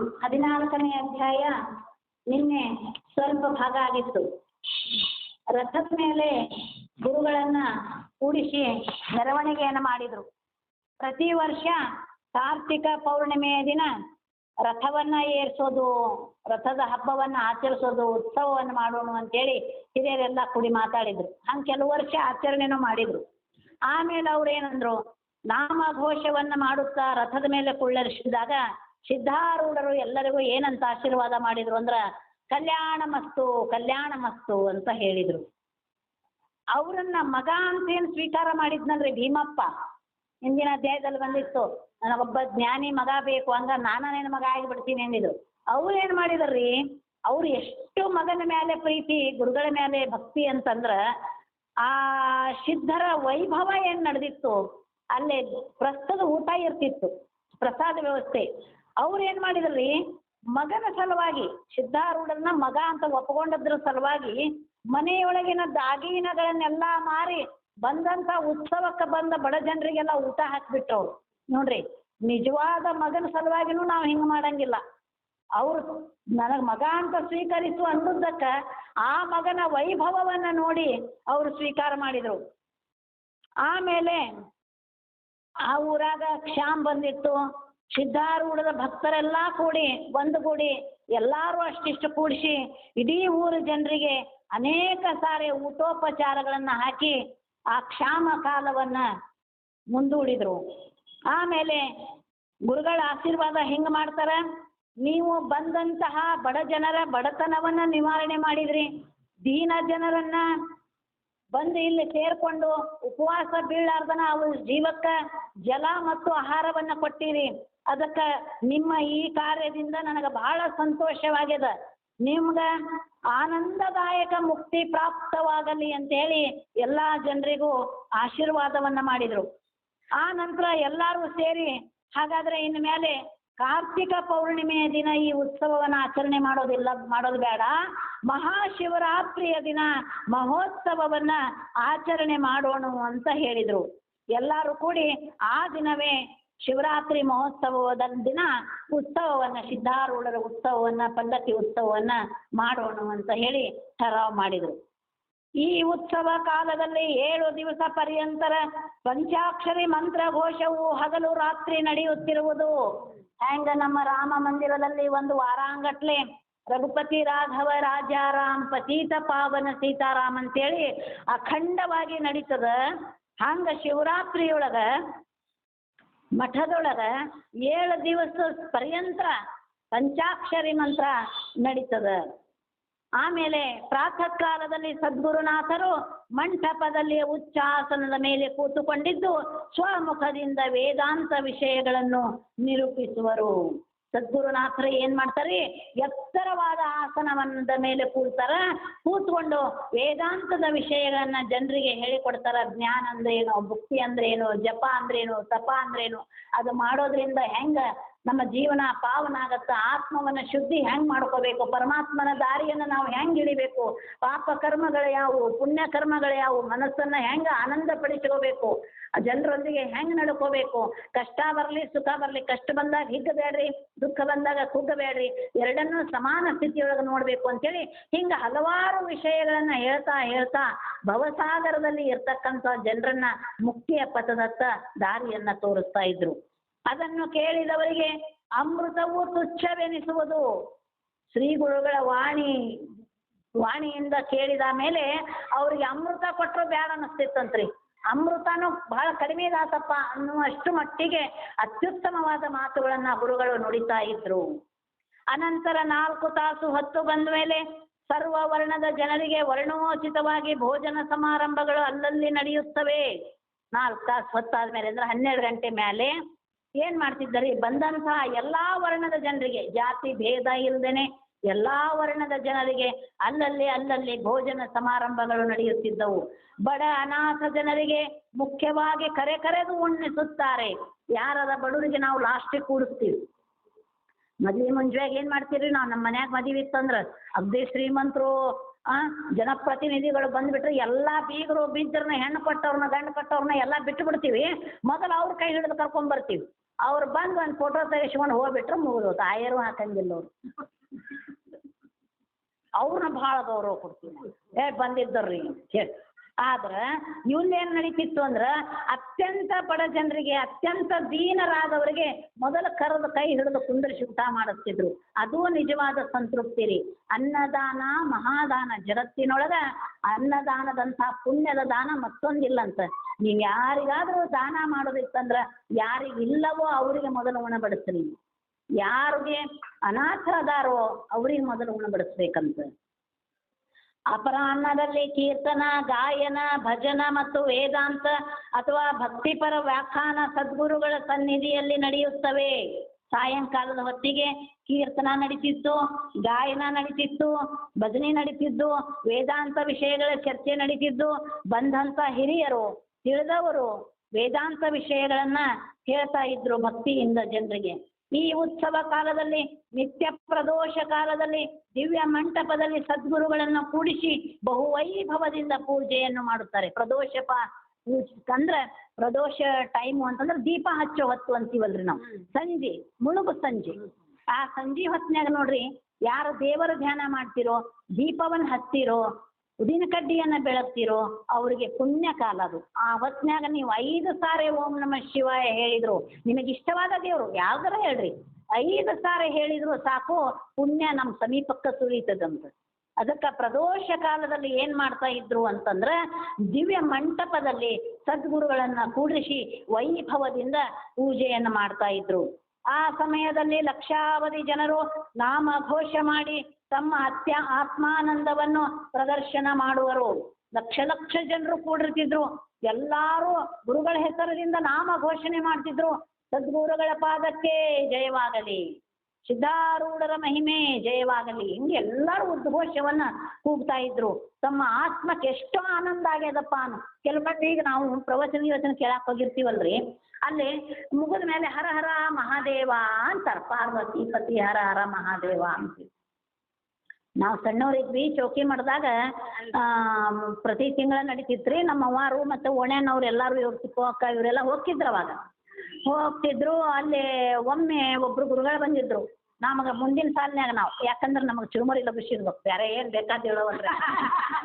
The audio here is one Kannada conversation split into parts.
ಹದಿನಾಲ್ಕನೇ ಅಧ್ಯಾಯ ನಿನ್ನೆ ಸ್ವಲ್ಪ ಭಾಗ ಆಗಿತ್ತು. ರಥದ ಮೇಲೆ ಗುರುಗಳನ್ನ ಕೂಡಿಸಿ ಮೆರವಣಿಗೆಯನ್ನು ಮಾಡಿದ್ರು. ಪ್ರತಿ ವರ್ಷ ಕಾರ್ತಿಕ ಪೌರ್ಣಿಮೆಯ ದಿನ ರಥವನ್ನ ಏರ್ಸೋದು, ರಥದ ಹಬ್ಬವನ್ನ ಆಚರಿಸೋದು, ಉತ್ಸವವನ್ನು ಮಾಡೋಣ ಅಂತೇಳಿ ಹಿರಿಯರೆಲ್ಲ ಕೂಡಿ ಮಾತಾಡಿದ್ರು. ಹಂಗೆ ಕೆಲವು ವರ್ಷ ಆಚರಣೆನೂ ಮಾಡಿದ್ರು. ಆಮೇಲೆ ಅವ್ರು ಏನಂದ್ರು ನಾಮಘೋಷವನ್ನ ಮಾಡುತ್ತಾ ರಥದ ಮೇಲೆ ಕುಳ್ಳರಿಸಿದಾಗ ಸಿದ್ಧಾರೂಢರು ಎಲ್ಲರಿಗೂ ಏನಂತ ಆಶೀರ್ವಾದ ಮಾಡಿದ್ರು ಅಂದ್ರ ಕಲ್ಯಾಣ ಮಸ್ತು ಕಲ್ಯಾಣ ಮಸ್ತು ಅಂತ ಹೇಳಿದ್ರು. ಅವರನ್ನ ಮಗ ಅಂತೇನು ಸ್ವೀಕಾರ ಮಾಡಿದ್ನಲ್ರಿ ಭೀಮಪ್ಪ? ಹಿಂದಿನ ಅಧ್ಯಾಯದಲ್ಲಿ ಬಂದಿತ್ತು. ನನಗೊಬ್ಬ ಜ್ಞಾನಿ ಮಗ ಬೇಕು ನಾನು ನಾನೇನು ಮಗ ಆಗಿಬಿಡ್ತೀನಿ ಅಂದಿದ್ರು. ಅವ್ರು ಏನು ಮಾಡಿದ್ರಿ ಅವ್ರು ಎಷ್ಟು ಮಗನ ಮೇಲೆ ಪ್ರೀತಿ, ಗುರುಗಳ ಮೇಲೆ ಭಕ್ತಿ ಅಂತಂದ್ರ ಆ ಸಿದ್ಧರ ವೈಭವ ಏನು ನಡೆದಿತ್ತು? ಅಲ್ಲೇ ಪ್ರಸ್ತುತ ಊಟ ಇರ್ತಿತ್ತು, ಪ್ರಸಾದ ವ್ಯವಸ್ಥೆ. ಅವ್ರು ಏನು ಮಾಡಿದ್ರಿ? ಮಗನ ಸಲುವಾಗಿ, ಸಿದ್ಧಾರೂಢನ ಮಗ ಅಂತ ಒಪ್ಕೊಂಡದ್ರ ಸಲುವಾಗಿ ಮನೆಯೊಳಗಿನ ದಾಗಿನಗಳನ್ನೆಲ್ಲ ಮಾರಿ ಬಂದಂತ ಉತ್ಸವಕ್ಕೆ ಬಂದ ಬಡ ಜನರಿಗೆಲ್ಲ ಊಟ ಹಾಕ್ಬಿಟ್ರು ಅವ್ರು ನೋಡ್ರಿ, ನಿಜವಾದ ಮಗನ ಸಲುವಾಗಿನೂ ನಾವು ಹಿಂಗೆ ಮಾಡಂಗಿಲ್ಲ. ಅವ್ರು ನನಗೆ ಮಗ ಅಂತ ಸ್ವೀಕರಿಸು ಅನ್ನದಕ್ಕ ಆ ಮಗನ ವೈಭವವನ್ನು ನೋಡಿ ಅವರು ಸ್ವೀಕಾರ ಮಾಡಿದರು. ಆಮೇಲೆ ಆ ಊರಾಗ ಕ್ಷಾಮ್ ಬಂದಿತ್ತು. ಸಿದ್ಧಾರೂಢದ ಭಕ್ತರೆಲ್ಲ ಕೂಡಿ ಒಂದುಗೂಡಿ ಎಲ್ಲರೂ ಅಷ್ಟಿಷ್ಟು ಕೂಡಿಸಿ, ಇಡೀ ಊರ ಜನರಿಗೆ ಅನೇಕ ಸಾರಿ ಊಟೋಪಚಾರಗಳನ್ನು ಹಾಕಿ ಆ ಕ್ಷಾಮ ಕಾಲವನ್ನ ಮುಂದೂಡಿದರು. ಆಮೇಲೆ ಗುರುಗಳ ಆಶೀರ್ವಾದ ಹೆಂಗೆ ಮಾಡ್ತಾರೆ? ನೀವು ಬಂದಂತಹ ಬಡ ಜನರ ಬಡತನವನ್ನ ನಿವಾರಣೆ ಮಾಡಿದ್ರಿ. ದೀನ ಜನರನ್ನ ಬಂದು ಇಲ್ಲಿ ಸೇರ್ಕೊಂಡು ಉಪವಾಸ ಬೀಳಾರ್ದನ ಅವ್ರ ಜೀವಕ್ಕೆ ಜಲ ಮತ್ತು ಆಹಾರವನ್ನ ಕೊಟ್ಟಿರಿ. ಅದಕ್ಕೆ ನಿಮ್ಮ ಈ ಕಾರ್ಯದಿಂದ ನನಗೆ ಬಹಳ ಸಂತೋಷವಾಗ್ಯದ. ನಿಮ್ಗೆ ಆನಂದದಾಯಕ ಮುಕ್ತಿ ಪ್ರಾಪ್ತವಾಗಲಿ ಅಂತೇಳಿ ಎಲ್ಲ ಜನರಿಗೂ ಆಶೀರ್ವಾದವನ್ನ ಮಾಡಿದರು. ಆ ನಂತರ ಎಲ್ಲರೂ ಸೇರಿ ಹಾಗಾದ್ರೆ ಇನ್ನು ಮೇಲೆ ಕಾರ್ತಿಕ ಪೌರ್ಣಿಮೆಯ ದಿನ ಈ ಉತ್ಸವವನ್ನು ಆಚರಣೆ ಮಾಡೋದಿಲ್ಲ, ಮಾಡೋದು ಬೇಡ. ಮಹಾಶಿವರಾತ್ರಿಯ ದಿನ ಮಹೋತ್ಸವವನ್ನ ಆಚರಣೆ ಮಾಡೋಣ ಅಂತ ಹೇಳಿದರು. ಎಲ್ಲರೂ ಕೂಡಿ ಆ ದಿನವೇ ಶಿವರಾತ್ರಿ ಮಹೋತ್ಸವದ ದಿನ ಉತ್ಸವವನ್ನ, ಸಿದ್ಧಾರೂಢರ ಉತ್ಸವವನ್ನ ಪಲ್ಲಕ್ಕಿ ಉತ್ಸವವನ್ನ ಮಾಡೋಣ ಅಂತ ಹೇಳಿ ಠರಾವ್ ಮಾಡಿದರು. ಈ ಉತ್ಸವ ಕಾಲದಲ್ಲಿ ಏಳು ದಿವಸ ಪರ್ಯಂತರ ಪಂಚಾಕ್ಷರಿ ಮಂತ್ರ ಘೋಷವು ಹಗಲು ರಾತ್ರಿ ನಡೆಯುತ್ತಿರುವುದು. ಹೆಂಗ ನಮ್ಮ ರಾಮ ಮಂದಿರದಲ್ಲಿ ಒಂದು ವಾರಾಂಗಟ್ಲೆ ರಘುಪತಿ ರಾಘವ ರಾಜಾರಾಮ್ ಪತೀತ ಪಾವನ ಸೀತಾರಾಮ್ ಅಂತೇಳಿ ಅಖಂಡವಾಗಿ ನಡೀತದ. ಹಂಗ ಶಿವರಾತ್ರಿಯೊಳಗ ಮಠದೊಳಗ ಏಳು ದಿವಸ ಪರ್ಯಂತ ಪಂಚಾಕ್ಷರಿ ಮಂತ್ರ ನಡೀತದ. ಆಮೇಲೆ ಪ್ರಾತಃ ಕಾಲದಲ್ಲಿ ಸದ್ಗುರುನಾಥರು ಮಂಟಪದಲ್ಲಿ ಉಚ್ಚಾಸನದ ಮೇಲೆ ಕೂತುಕೊಂಡಿದ್ದು ಸ್ವಮುಖದಿಂದ ವೇದಾಂತ ವಿಷಯಗಳನ್ನು ನಿರೂಪಿಸುವರು. ಸದ್ಗುರುನಾಥರು ಏನ್ ಮಾಡ್ತಾರೆ? ಎತ್ತರವಾದ ಆಸನವನ್ನದ ಮೇಲೆ ಕೂಡ್ತಾರ ಕೂತ್ಕೊಂಡು ವೇದಾಂತದ ವಿಷಯಗಳನ್ನ ಜನರಿಗೆ ಹೇಳಿಕೊಡ್ತಾರ. ಜ್ಞಾನ ಅಂದ್ರೆ ಏನು ಭಕ್ತಿ ಅಂದ್ರೆ ಏನು ಜಪ ಅಂದ್ರೇನು, ತಪ ಅಂದ್ರೇನು. ಅದು ಮಾಡೋದ್ರಿಂದ ಹೆಂಗ ನಮ್ಮ ಜೀವನ ಪಾವನ ಆಗತ್ತ ಆತ್ಮವನ್ನ ಶುದ್ಧಿ ಹೆಂಗ್ ಮಾಡ್ಕೋಬೇಕು, ಪರಮಾತ್ಮನ ದಾರಿಯನ್ನು ನಾವು ಹೆಂಗ್ ಹಿಡಿಬೇಕು, ಪಾಪ ಕರ್ಮಗಳು ಯಾವುವು, ಪುಣ್ಯ ಕರ್ಮಗಳು ಯಾವುವು, ಮನಸ್ಸನ್ನ ಹೆಂಗ ಆನಂದ ಪಡಿಸ್ಕೋಬೇಕು ಜನರೊಂದಿಗೆ ಹೆಂಗ್ ನಡ್ಕೋಬೇಕು, ಕಷ್ಟ ಬರಲಿ, ಸುಖ ಬರಲಿ, ಕಷ್ಟ ಬಂದಾಗ ಹಿಗ್ಗಬೇಡ್ರಿ, ದುಃಖ ಬಂದಾಗ ಕುಗ್ಗಬೇಡ್ರಿ, ಎರಡನ್ನೂ ಸಮಾನ ಸ್ಥಿತಿಯೊಳಗೆ ನೋಡಬೇಕು ಅಂತೇಳಿ ಹಿಂಗ ಹಲವಾರು ವಿಷಯಗಳನ್ನ ಹೇಳ್ತಾ ಹೇಳ್ತಾ ಭವಸಾಗರದಲ್ಲಿ ಇರ್ತಕ್ಕಂಥ ಜನರನ್ನ ಮುಕ್ತಿಯ ಪಥದತ್ತ ದಾರಿಯನ್ನ ತೋರಿಸ್ತಾ ಇದ್ರು. ಅದನ್ನು ಕೇಳಿದವರಿಗೆ ಅಮೃತವು ತುಚ್ಛವೆನಿಸುವುದು. ಶ್ರೀ ಗುರುಗಳ ವಾಣಿ, ವಾಣಿಯಿಂದ ಕೇಳಿದ ಮೇಲೆ ಅವ್ರಿಗೆ ಅಮೃತ ಕೊಟ್ಟರು ಬೇಡ ಅನ್ನಿಸ್ತಿತ್ತಂತ್ರಿ. ಅಮೃತನು ಬಹಳ ಕಡಿಮೆ ಇದಾತಪ್ಪ ಅನ್ನುವಷ್ಟು ಮಟ್ಟಿಗೆ ಅತ್ಯುತ್ತಮವಾದ ಮಾತುಗಳನ್ನು ಗುರುಗಳು ನುಡಿತಾ ಇದ್ರು. ಅನಂತರ ನಾಲ್ಕು ತಾಸು ಹೊತ್ತು ಬಂದ ಮೇಲೆ ಸರ್ವ ವರ್ಣದ ಜನರಿಗೆ ವರ್ಣೋಚಿತವಾಗಿ ಭೋಜನ ಸಮಾರಂಭಗಳು ಅಲ್ಲಲ್ಲಿ ನಡೆಯುತ್ತವೆ. ನಾಲ್ಕು ತಾಸು ಹೊತ್ತಾದ್ಮೇಲೆ ಅಂದ್ರೆ ಹನ್ನೆರಡು ಗಂಟೆ ಮೇಲೆ ಏನ್ ಮಾಡ್ತಿದ್ದಾರೆ? ಬಂದಂತಹ ಎಲ್ಲಾ ವರ್ಣದ ಜನರಿಗೆ, ಜಾತಿ ಭೇದ ಇಲ್ಲದೇನೆ ಎಲ್ಲಾ ವರ್ಣದ ಜನರಿಗೆ ಅಲ್ಲಲ್ಲಿ ಅಲ್ಲಲ್ಲಿ ಭೋಜನ ಸಮಾರಂಭಗಳು ನಡೆಯುತ್ತಿದ್ದವು. ಬಡ ಅನಾಥ ಜನರಿಗೆ ಮುಖ್ಯವಾಗಿ ಕರೆ ಕರೆದು ಉಣ್ಣಿಸುತ್ತಾರೆ. ಯಾರದ ಬಡವರಿಗೆ ನಾವು ಲಾಸ್ಟಿಗೆ ಕೂಡಿಸ್ತೀವಿ. ಮದ್ವೆ ಮುಂಜಾಗ ಏನ್ ಮಾಡ್ತೀರಿ? ನಾವು ನಮ್ಮ ಮನ್ಯಾಗ ಮದುವೆ ಇತ್ತಂದ್ರ ಅಗ್ದಿ ಶ್ರೀಮಂತರು, ಆ, ಜನಪ್ರತಿನಿಧಿಗಳು ಬಂದ್ಬಿಟ್ರೆ ಎಲ್ಲಾ ಬೀಗರು ಬಿದ್ದರ್ನ ಹೆಣ್ಣು ಕೊಟ್ಟವ್ರನ್ನ ಗಂಡು ಕೊಟ್ಟವ್ರನ್ನ ಎಲ್ಲಾ ಬಿಟ್ಟು ಬಿಡ್ತೀವಿ ಮೊದಲು ಅವ್ರ ಕೈ ಹಿಡಿದು ಕರ್ಕೊಂಡ್ ಬರ್ತೀವಿ. ಅವ್ರು ಬಂದು ಒಂದು ಫೋಟೋ ತೆಗೆಸ್ಕೊಂಡು ಹೋಗ್ಬಿಟ್ರೆ ಮುಗಿದು ಆಯರು ಹಾಕಂಗಿಲ್ಲ ಅವರು. ಅವ್ರನ್ನ ಭಾಳ ಗೌರವ ಕೊಡ್ತೀವಿ ನಾವು. ಏ ಬಂದಿದ್ದರ್ರಿ. ಹೇಳಿ. ಆದ್ರೆ ಇವ್ನೇನು ನಡೀತಿತ್ತು ಅಂದ್ರೆ ಅತ್ಯಂತ ಬಡ ಜನರಿಗೆ, ಅತ್ಯಂತ ದೀನರಾದವರಿಗೆ ಮೊದಲ ಕರೆದು ಕೈ ಹಿಡಿದು ಕುಂದರಿಸಿ ಊಟ ಮಾಡಿಸ್ತಿದ್ರು. ಅದು ನಿಜವಾದ ಸಂತೃಪ್ತಿ ರೀ. ಅನ್ನದಾನ, ಮಹಾದಾನ ಜಗತ್ತಿನೊಳಗ ಅನ್ನದಾನದಂತಹ ಪುಣ್ಯದ ದಾನ ಮತ್ತೊಂದಿಲ್ಲಂತ. ನೀವು ಯಾರಿಗಾದ್ರೂ ದಾನ ಮಾಡೋದಿತ್ತಂದ್ರೆ ಯಾರಿಗಿಲ್ಲವೋ ಅವರಿಗೆ ಮೊದಲು ಉಣಬಡಿಸ್ರಿ ಯಾರಿಗೆ ಅನಾಥ ಅದಾರೋ ಅವ್ರಿಗೆ ಮೊದಲು ಉಣಬಡಿಸ್ಬೇಕಂತ ಅಪರಾಹ್ನದಲ್ಲಿ ಕೀರ್ತನ, ಗಾಯನ, ಭಜನ ಮತ್ತು ವೇದಾಂತ ಅಥವಾ ಭಕ್ತಿಪರ ವ್ಯಾಖ್ಯಾನ ಸದ್ಗುರುಗಳ ಸನ್ನಿಧಿಯಲ್ಲಿ ನಡೆಯುತ್ತವೆ. ಸಾಯಂಕಾಲದ ಹೊತ್ತಿಗೆ ಕೀರ್ತನ ನಡೀತಿತ್ತು, ಗಾಯನ ನಡೀತಿತ್ತು, ಭಜನೆ ನಡೀತಿದ್ದು, ವೇದಾಂತ ವಿಷಯಗಳ ಚರ್ಚೆ ನಡೀತಿದ್ದು, ಬಂದಂತ ಹಿರಿಯರು, ತಿಳಿದವರು ವೇದಾಂತ ವಿಷಯಗಳನ್ನ ಹೇಳ್ತಾ ಇದ್ರು ಭಕ್ತಿಯಿಂದ ಜನರಿಗೆ. ಈ ಉತ್ಸವ ಕಾಲದಲ್ಲಿ ನಿತ್ಯ ಪ್ರದೋಷ ಕಾಲದಲ್ಲಿ ದಿವ್ಯ ಮಂಟಪದಲ್ಲಿ ಸದ್ಗುರುಗಳನ್ನು ಕೂಡಿಸಿ ಬಹುವೈಭವದಿಂದ ಪೂಜೆಯನ್ನು ಮಾಡುತ್ತಾರೆ. ಪ್ರದೋಷ ಪ ಅಂದ್ರೆ ಪ್ರದೋಷ ಟೈಮು ಅಂತಂದ್ರೆ ದೀಪ ಹಚ್ಚೋ ಹೊತ್ತು ಅಂತೀವಲ್ರಿ ನಾವು. ಸಂಜೆ ಮುಳುಗು ಸಂಜೆ. ಆ ಸಂಜೆ ಹೊತ್ನ್ಯಾಗ ನೋಡ್ರಿ ಯಾರು ದೇವರ ಧ್ಯಾನ ಮಾಡ್ತಿರೋ ದೀಪವನ್ನು ಹಚ್ತಿರೋ ಉದಿನ ಕಡ್ಡಿಯನ್ನ ಬೆಳಗ್ತಿರೋ ಅವರಿಗೆ ಪುಣ್ಯ ಕಾಲ ಅದು. ಆ ಹೊತ್ನ್ಯಾಗ ನೀವು ಐದು ಸಾರಿ ಓಂ ನಮ ಶಿವಾಯ ಹೇಳಿದ್ರು ನಿಮಗೆ ಇಷ್ಟವಾದ ದೇವರು ಯಾವ್ದಾರ ಹೇಳ್ರಿ. ಐದು ಸಾರಿ ಹೇಳಿದ್ರು ಸಾಕು, ಪುಣ್ಯ ನಮ್ಮ ಸಮೀಪಕ್ಕೆ ಸುರಿತದಂತ. ಅದಕ್ಕೆ ಪ್ರದೋಷ ಕಾಲದಲ್ಲಿ ಏನ್ ಮಾಡ್ತಾ ಇದ್ರು ಅಂತಂದ್ರೆ ದಿವ್ಯ ಮಂಟಪದಲ್ಲಿ ಸದ್ಗುರುಗಳನ್ನ ಕೂಡಿಸಿ ವೈಭವದಿಂದ ಪೂಜೆಯನ್ನು ಮಾಡ್ತಾ ಇದ್ರು. ಆ ಸಮಯದಲ್ಲಿ ಲಕ್ಷಾವಧಿ ಜನರು ನಾಮ ಘೋಷ ಮಾಡಿ ತಮ್ಮ ಅತ್ಯ ಆತ್ಮಾನಂದವನ್ನು ಪ್ರದರ್ಶನ ಮಾಡುವರು. ಲಕ್ಷ ಲಕ್ಷ ಜನರು ಕೂಡಿರ್ತಿದ್ರು. ಎಲ್ಲಾರು ಗುರುಗಳ ಹೆಸರಿನಿಂದ ನಾಮ ಘೋಷಣೆ ಮಾಡ್ತಿದ್ರು. ಸದ್ಗುರುಗಳ ಪಾದಕ್ಕೆ ಜಯವಾಗಲಿ. ಸಿದ್ಧಾರೂಢರ ಮಹಿಮೆ ಜಯವಾಗಲಿ. ಹಿಂಗೆ ಎಲ್ಲರೂ ಉದ್ಘೋಷವನ್ನ ಕೂಗ್ತಾ ಇದ್ರು. ತಮ್ಮ ಆತ್ಮಕ್ಕೆ ಎಷ್ಟೋ ಆನಂದ ಆಗ್ಯದಪ್ಪ ಅನ್ನು ಕೆಲವೊಂದು ಈಗ ನಾವು ಪ್ರವಚನ ಯೋಚನೆ ಕೇಳಕ್ ಹೋಗಿರ್ತೀವಲ್ರಿ. ಅಲ್ಲಿ ಮುಗಿದ ಮೇಲೆ ಹರ ಹರ ಮಹಾದೇವ ಅಂತಾರೆ. ಪಾರ್ವತಿ ಪತಿ ಹರ ಹರ ಮಹಾದೇವ ಅಂತೀವಿ. ನಾವು ಸಣ್ಣೋರಿದ್ವಿ ಚೌಕಿ ಮಾಡಿದಾಗ ಪ್ರತಿ ತಿಂಗಳ ರೀ ನಮ್ಮ ಅವ್ವಾರು ಮತ್ತು ಓಣ್ಯಾನವ್ರು ಎಲ್ಲರೂ ಇವ್ರು ತಿಪ್ಪಕ್ಕ ಇವರೆಲ್ಲ ಹೋಗ್ತಿದ್ರು ಅವಾಗ. ಹೋಗ್ತಿದ್ರು, ಅಲ್ಲಿ ಒಮ್ಮೆ ಒಬ್ರು ಗುರುಗಳು ಬಂದಿದ್ರು. ನಮಗೆ ಮುಂದಿನ ಸಾಲಿನ್ಯಾಗ ನಾವು. ಯಾಕಂದ್ರೆ ನಮಗೆ ಚುರುಮುರಿ ಲಭಿಸಿರ್ಬೇಕು ಬೇರೆ ಏನು ಬೇಕಾದ ಹೇಳೋವಲ್ರಿ.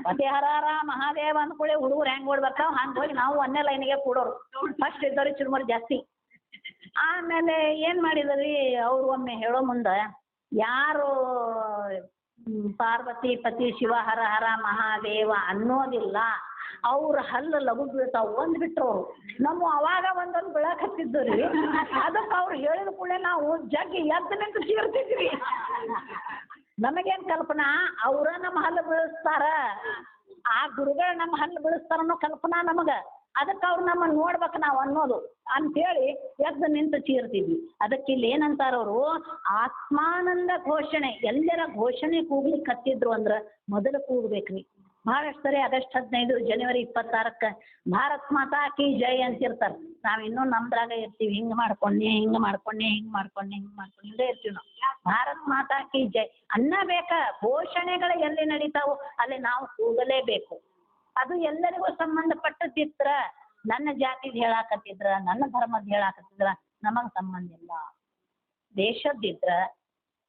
ಮತ್ತೆ ಹರಹರ ಹರ ಮಹಾದೇವ ಅಂದ್ಕೊಳ್ಳಿ ಹುಡುಗರು ಹೆಂಗ್ ಓಡ್ಬರ್ತಾವ ಹಂಗೆ ಹೋಗಿ ನಾವು ಒಂದೇ ಲೈನಿಗೆ ಕೂಡೋರು. ಫಸ್ಟ್ ಇದ್ದವ್ರಿಗೆ ಚುರುಮರಿ ಜಾಸ್ತಿ. ಆಮೇಲೆ ಏನು ಮಾಡಿದ್ರಿ, ಅವ್ರು ಒಮ್ಮೆ ಹೇಳೋ ಮುಂದೆ, ಯಾರು ಪಾರ್ವತಿ ಪತಿ ಶಿವ ಹರ ಹರ ಮಹಾದೇವ ಅನ್ನೋದಿಲ್ಲ. ಅವ್ರ ಹಲ್ಲು ಲಘು ಬೀಳ್ತಾವ ಒಂದ್ ಬಿಟ್ಟರು ನಮ್ಮ ಅವಾಗ ಒಂದೊಂದು ಬೆಳಕ್ ಹತ್ತಿದ್ದು ರೀ. ಅದಕ್ಕೆ ಅವ್ರು ಹೇಳಿದ ಕೂಡಲೇ ನಾವು ಜಗ್ಗಿ ಎದ್ದು ನಿಂತು ಚೀರ್ತಿದ್ವಿ. ನಮಗೇನ್ ಕಲ್ಪನಾ? ಅವ್ರ ನಮ್ಮ ಹಲ್ಲು ಬೀಳಿಸ್ತಾರ. ಆ ಗುರುಗಳು ನಮ್ಮ ಹಲ್ಲು ಬೀಳಿಸ್ತಾರ ಅನ್ನೋ ಕಲ್ಪನಾ ನಮಗ. ಅದಕ್ಕೆ ಅವ್ರು ನಮ್ಮನ್ನ ನೋಡ್ಬೇಕು ನಾವು ಅನ್ನೋದು ಅಂತೇಳಿ ಎದ್ದು ನಿಂತು ಚೀರ್ತಿದ್ವಿ. ಅದಕ್ಕೆ ಇಲ್ಲಿ ಏನಂತಾರ ಅವರು? ಆತ್ಮಾನಂದ ಘೋಷಣೆ. ಎಲ್ಲರ ಘೋಷಣೆ ಕೂಗ್ಲಿಕ್ಕೆ ಕತ್ತಿದ್ರು ಅಂದ್ರ ಮೊದಲು ಕೂಗ್ಬೇಕ್ರಿ ಬಹಳಷ್ಟು ಸರಿ ಆಗಸ್ಟ್ ಹದಿನೈದು ಜನವರಿ ಇಪ್ಪತ್ತಾರಕ್ಕೆ ಭಾರತ್ ಮಾತಾ ಕಿ ಜೈ ಅಂತಿರ್ತಾರೆ. ನಾವು ಇನ್ನೂ ನಮ್ದ್ರಾಗ ಇರ್ತೀವಿ. ಹಿಂಗ್ ಮಾಡ್ಕೊಂಡೆ ಹಿಂಗ್ ಮಾಡ್ಕೊಂಡೆ ಹಿಂಗ್ ಮಾಡ್ಕೊಂಡೆ ಹಿಂಗ್ ಮಾಡ್ಕೊಂಡು ಇಲ್ಲೇ ಇರ್ತೀವಿ ನಾವು. ಭಾರತ್ ಮಾತಾ ಕಿ ಜೈ ಅನ್ನ ಬೇಕಾ ಘೋಷಣೆಗಳು ಎಲ್ಲಿ ನಡೀತಾವೋ ಅಲ್ಲಿ ನಾವು ಕೂಗಲೇಬೇಕು. ಅದು ಎಲ್ಲರಿಗೂ ಸಂಬಂಧಪಟ್ಟದಿದ್ರ ನನ್ನ ಜಾತಿದ್ ಹೇಳಾಕತ್ತಿದ್ರ, ನನ್ನ ಧರ್ಮದ ಹೇಳಾಕತ್ತಿದ್ರ ನಮಗ್ ಸಂಬಂಧ ಇಲ್ಲ. ದೇಶದ್ದಿದ್ರ